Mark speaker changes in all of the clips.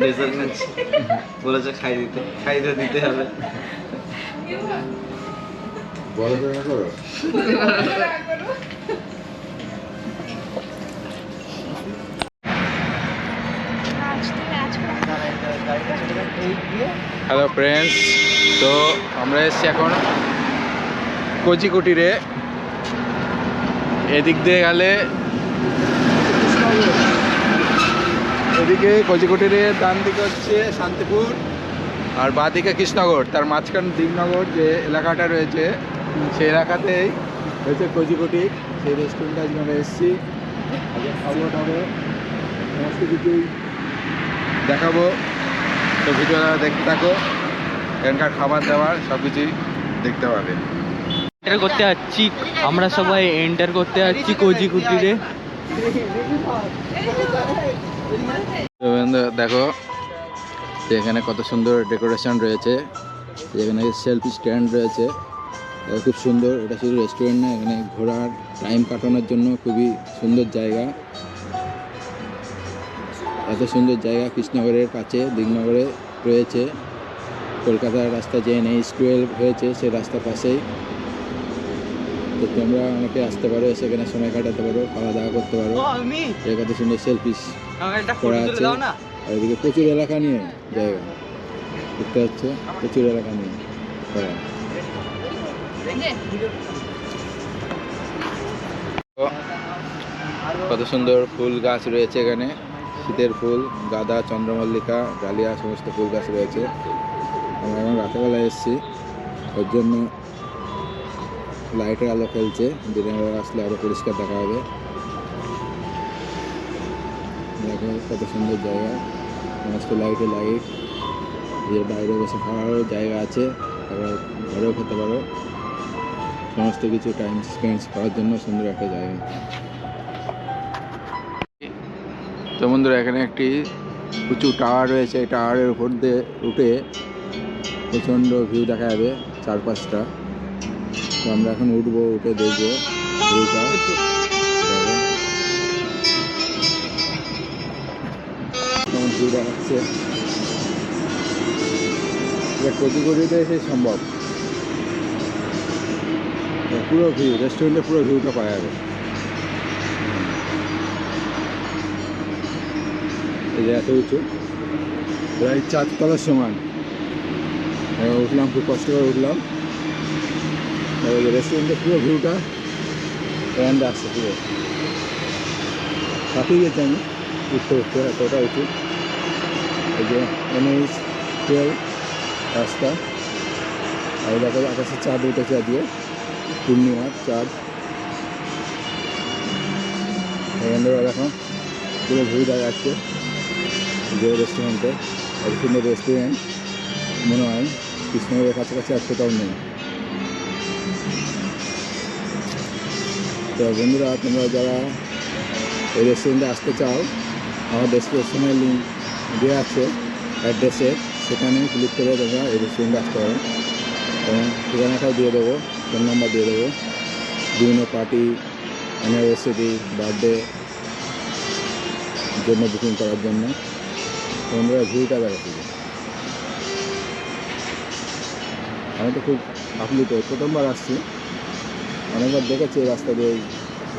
Speaker 1: Measurement বলেছে খাই দিতে খাই দিতে হবে।
Speaker 2: হ্যালো ফ্রেন্ডস তো আমরা এসেছি এখন কচিকুটিরে। এদিক দিয়ে গেলে এদিকে কচিকুটিরে ডান দিকে হচ্ছে শান্তিপুর আর বাঁ দিকে কৃষ্ণনগর, তার মাঝখান দীপনগর যে এলাকাটা রয়েছে, সেই এলাকাতেই রয়েছে কচিকুটি সেই রেস্টুরেন্টে আজকে আমরা এসেছি। খাব সমস্ত কিছুই দেখাবো। তো ভিডিওটা দেখতে থাকো। এখানকার খাবার দাবার সব কিছুই দেখতে পাবে।
Speaker 1: এন্টার করতে যাচ্ছি। আমরা সবাই এন্টার করতে যাচ্ছি কোজি কুটিরে
Speaker 2: তো বন্ধু দেখো এখানে কত সুন্দর ডেকোরেশন রয়েছে এখানে সেলফি স্ট্যান্ড রয়েছে। খুব সুন্দর, এটা শুধু রেস্টুরেন্ট না, এখানে ঘোরার টাইম কাটানোর জন্য খুবই সুন্দর জায়গা। এত সুন্দর জায়গা কৃষ্ণনগরের কাছে, দিগনগরে রয়েছে। কলকাতার রাস্তা যে এন এইচ টুয়েলভ হয়েছে সেই রাস্তার পাশেই। তো তোমরা অনেকে আসতে পারো সেখানে সময় কাটাতে পারো খাওয়া দাওয়া করতে পারো। এর কত সুন্দর সেলফিস করা আছে। আর এদিকে প্রচুর এলাকা নিয়ে জায়গা। দেখতে পাচ্ছ? প্রচুর এলাকা নিয়ে করা। কত সুন্দর ফুল গাছ রয়েছে এখানে। শীতের ফুল গাঁদা চন্দ্রমল্লিকা ডালিয়া সমস্ত ফুল গাছ রয়েছে। আমরা এখন রাতেরবেলায় এসেছি। ওর জন্য লাইটের আলো ফেলছে দিনের বেলা আসলে আরও পরিষ্কার দেখা হবে। দেখো কত সুন্দর জায়গা। সমস্ত লাইটে লাইট। যে বাইরে বসে খাওয়ারও জায়গা আছে। আবার ঘরেও খেতে পারো। সমস্ত কিছু টাইম স্পেন্ড করার জন্য সুন্দর একটা জায়গা। তো বন্ধুরা, এখানে একটি উঁচু টাওয়ার রয়েছে। এই টাওয়ারের উপর দিয়ে উঠে প্রচণ্ড ভিউ দেখা যাবে চারপাশটা। তো আমরা এখন উঠবো, উঠে দেখব। ভিউটা কেমন ভিউ দেখাচ্ছে। এটা কচিগুড়িতে এসে সম্ভব। পুরো ভিউ রেস্টুরেন্টের পুরো ভিউটা পাওয়া যাবে। এই যে এত উঁচু। প্রায় চারতলার সমান। উঠলাম, খুব কষ্ট করে উঠলাম। এই রেস্টুরেন্টের পুরো ভিউটা এখান আসছে পুরো। কাটিয়ে গেছি আমি। উঠতে উঠতে এতটা উঁচু এই যে এনএইচ টুয়েলভ রাস্তা। আর দেখো আকাশে চাঁদ উঠেছে আজকে। পূর্ণিমার চাঁদ। এখান থেকে দেখো, পুরো দেখা যাচ্ছে। যে রেস্টুরেন্টে এত সুন্দর রেস্টুরেন্ট মনে হয় কৃষ্ণনগরের কাছাকাছি আর কোথাও নেই। তো বন্ধুরা, তোমরা যারা এই রেস্টুরেন্টে আসতে চাও, আমার ডেসক্রিপশনের লিঙ্ক দেওয়া আছে অ্যাড্রেসে সেখানে ক্লিক করে তোমরা এই রেস্টুরেন্টে আসতে পারো। এবং ঠিকানাটাও দিয়ে দেবো ফোন নাম্বার দিয়ে দেবো। বিভিন্ন পার্টি অ্যানিভার্সারি বার্থডে জন্য বুকিং করার জন্য। তোমরা ভিউটা বেড়াতে আমি তো খুব আপ্লুত। প্রথমবার আসছি। অনেকবার দেখেছি এই রাস্তা দিয়ে এই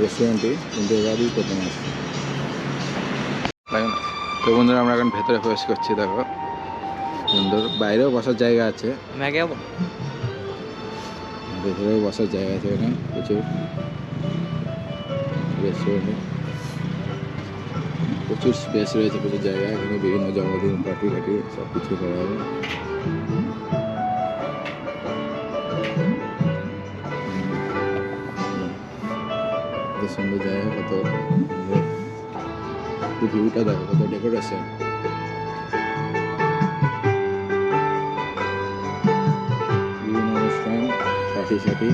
Speaker 2: রেস্টুরেন্টে কিন্তু এবারই প্রথম আসছি তো বন্ধুরা আমরা এখন ভেতরে প্রবেশ করছি দেখো। সুন্দর বাইরেও বসার জায়গা আছে। ভেতরেও বসার জায়গা আছে এখানে প্রচুর। রেস্টুরেন্টে প্রচুর স্পেস রয়েছে প্রচুর জায়গা। এখানে বিভিন্ন জন্মদিন পার্টি টাটি সব কিছু করা হবে। সুন্দর জায়গা কত ভিউটা দেখো কত ডেকোরেশন বিভিন্ন অনুষ্ঠান পার্টি সাথী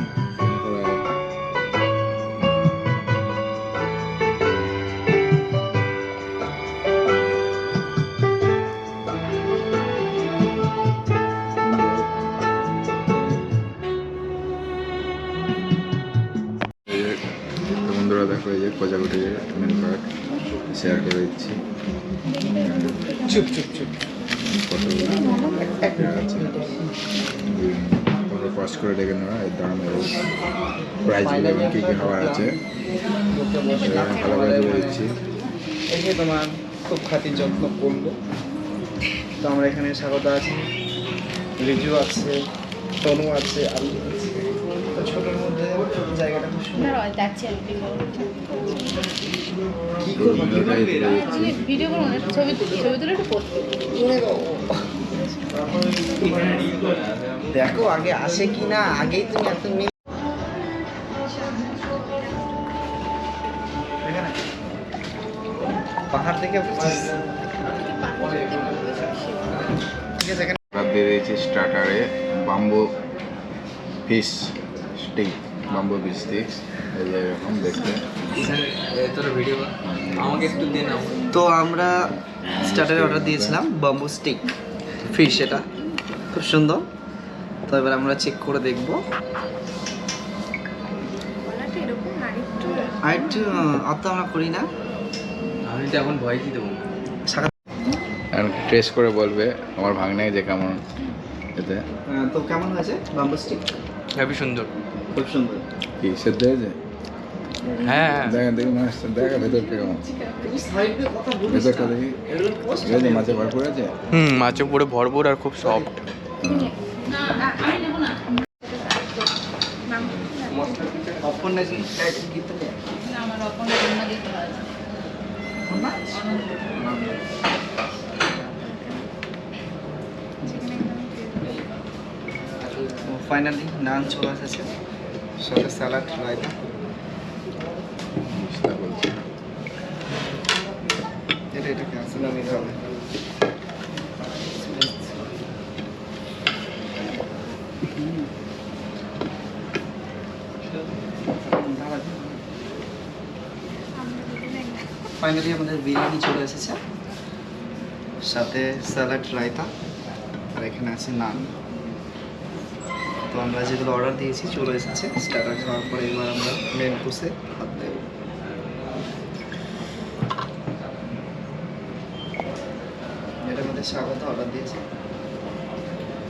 Speaker 3: চুপ চুপ চুপ।
Speaker 2: তোমরা পাস করে ডেকে নেওয়া এর দাম এবং প্রাইজ এবং কী কী খাবার আছে? ভালো করে দিচ্ছি।
Speaker 3: এই তোমার খুব খাতির যত্ন করল। তো আমরা এখানে স্বাগত আছি। রিজু আছে তনু আছে আলু আছে। ছোটোর মধ্যে জায়গাটা খুব সুন্দর।
Speaker 4: না যাচ্ছি আমি
Speaker 3: কি করব কি করবে?
Speaker 4: ভিডিও করব না ছবি ছবি তুলে একটু পোস্ট
Speaker 3: দেখো আগে আসে কি না আগেই তুমি এত এখানে পাহাড় থেকে
Speaker 2: দিয়েছি স্টার্টারে bamboo fish stick bamboo fish stick এই যে এরকম দেখতে
Speaker 3: তো আমরা স্টার্টারে অর্ডার দিয়েছিলাম বাম্বু স্টিক ফিশ এটা। খুব সুন্দর। তো এবার আমরা চেক করে দেখব।
Speaker 4: এরকম আর একটু
Speaker 3: আর একটু অত আমরা করি না।
Speaker 1: আমি তো এখন ভয়েসই দেবো।
Speaker 3: শাখা
Speaker 2: টেস্ট করে বলবে আমার ভাগনায় যে কেমন এতে।
Speaker 3: তো কেমন হয়েছে বাম্বু স্টিক
Speaker 1: হেবি সুন্দর।
Speaker 3: খুব সুন্দর
Speaker 2: কি সেদ্ধ হয়েছে
Speaker 1: হ্যাঁ
Speaker 2: দেখা দেখি মাছ দেখা ভেতরটা কেমন ভেতরটা দেখি মাছে ভরপুর আছে
Speaker 1: হুম মাছে পুরো ভরপুর আর খুব সফট
Speaker 3: ফাইনালি নান চলে এসেছে সাথে স্যালাড রায়তা এটা এটা ক্যান্সেল আমি হবে ফাইনালি আমাদের বিরিয়ানি চলে এসেছে। সাথে স্যালাড রায়তা আর এখানে আছে নান। তো আমরা যেগুলো অর্ডার দিয়েছি চলে এসেছে। স্টার্টার খাওয়ার পরে এবার আমরা মেন কোর্সে হাত দেব। এটার মধ্যে স্বাগত অর্ডার দিয়েছি।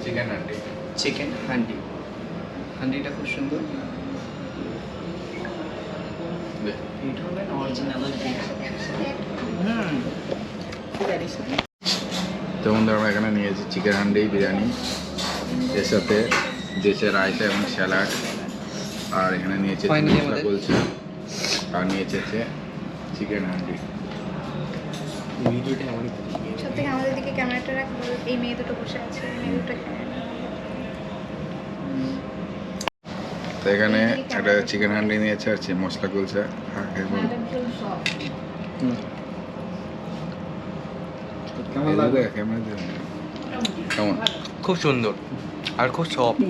Speaker 2: চিকেন হান্ডি।
Speaker 3: চিকেন হান্ডি। হান্ডিটা খুব সুন্দর। এটা হবে অরিজিনাল হুম।
Speaker 2: যেমন ধরো আমরা এখানে নিয়েছি চিকেন হান্ডি বিরিয়ানি। এর সাথে দেশে রায়তা এবং স্যালাড আর এখানে নিয়েছে মশলা কুলচা আর নিয়েছে চিকেন হান্ডি।
Speaker 4: সব থেকে আমাদের দিকে ক্যামেরাটা রাখ এই মেয়ে দুটো বসে আছে মেয়ে দুটো
Speaker 2: তো এখানে একটা চিকেন হান্ডি নিয়েছে আর চি- মশলা কুলচা খেয়ে
Speaker 3: কেমন
Speaker 2: এই
Speaker 3: লাগবে
Speaker 2: দিয়ে দাও। কেমন
Speaker 1: খুব সুন্দর আর খুব সফট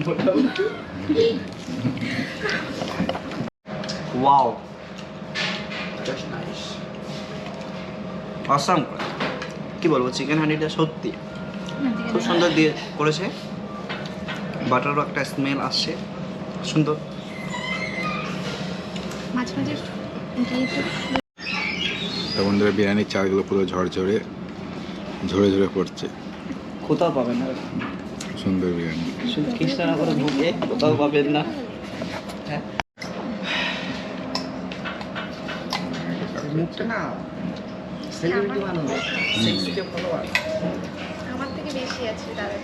Speaker 3: ওয়াও অসাম কি বলব চিকেন হান্ডিটা সত্যি খুব সুন্দর দিয়ে করেছে বাটারও একটা স্মেল আসছে. সুন্দর
Speaker 2: তো বন্ধুরা বিরিয়ানির চালগুলো পুরো ঝরঝরে ঝরে ঝরে পড়ছে।
Speaker 3: কোথাও পাবেন না।
Speaker 2: সুন্দর বিরিয়ানি।
Speaker 3: শুধু কৃষ্ণনগরে ভুগে কোথাও পাবেন না। হ্যাঁ মুখটা না সেলিব্রিটি মানুষ সেক্সিতে ফলোয়ার
Speaker 4: আমার থেকে বেশি আছে দাদা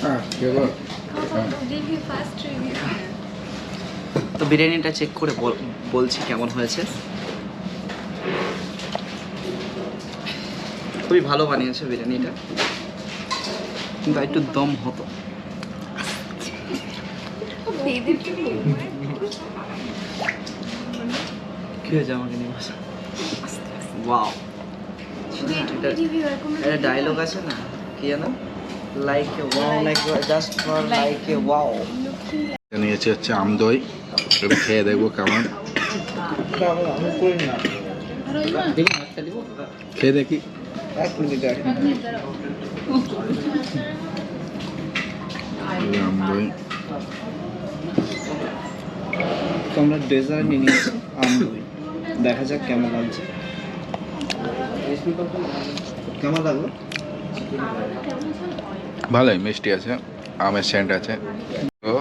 Speaker 2: হ্যাঁ কে বল
Speaker 4: রিভিউ ফার্স্ট রিভিউ
Speaker 3: তো বিরিয়ানিটা চেক করে বল- বলছি কেমন হয়েছে। খুবই ভালো বানিয়েছে বিরিয়ানিটা। কিন্তু একটু দম হতো। কি হয়েছে আমাকে নিয়ে বসে ওয়াও একটা ডায়লগ আছে না? কি like a wow like just for like a wow
Speaker 2: নিয়েছি হচ্ছে আমদই এটা খেয়ে দেখব কেমন। খেয়ে দেখি।
Speaker 3: এক মিনিট এক
Speaker 2: মিনিট। আমদই
Speaker 3: তোমরা ডেজার্ট নিয়ে নিয়েছো আমদই দেখা যাক কেমন লাগছে। কেমন লাগল?
Speaker 2: ভালোই মিষ্টি আছে আমের সেন্ট আছে। তো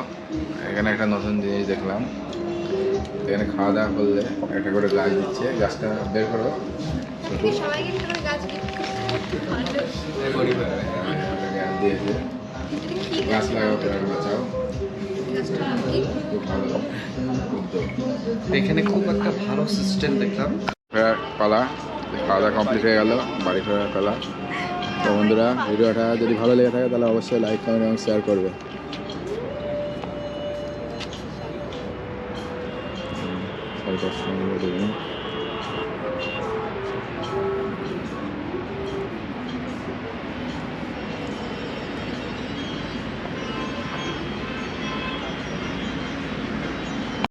Speaker 2: এখানে একটা নতুন জিনিস দেখলাম। এখানে খাওয়া দাওয়া করলে একটা করে গাছ দিচ্ছে গাছটা বের করো।
Speaker 5: গাছ
Speaker 2: দিয়েছে গাছ লাগাও প্রাণ বাঁচাও।
Speaker 3: এখানে খুব একটা ভালো সিস্টেম দেখলাম।
Speaker 2: পালা খাওয়া দাওয়া কমপ্লিট হয়ে গেল বাড়ি ফেরার পালা। তো বন্ধুরা, ভিডিওটা যদি ভালো লেগে থাকে, তাহলে অবশ্যই লাইক কমেন্ট এবং শেয়ার করবে। সরকার দেখুন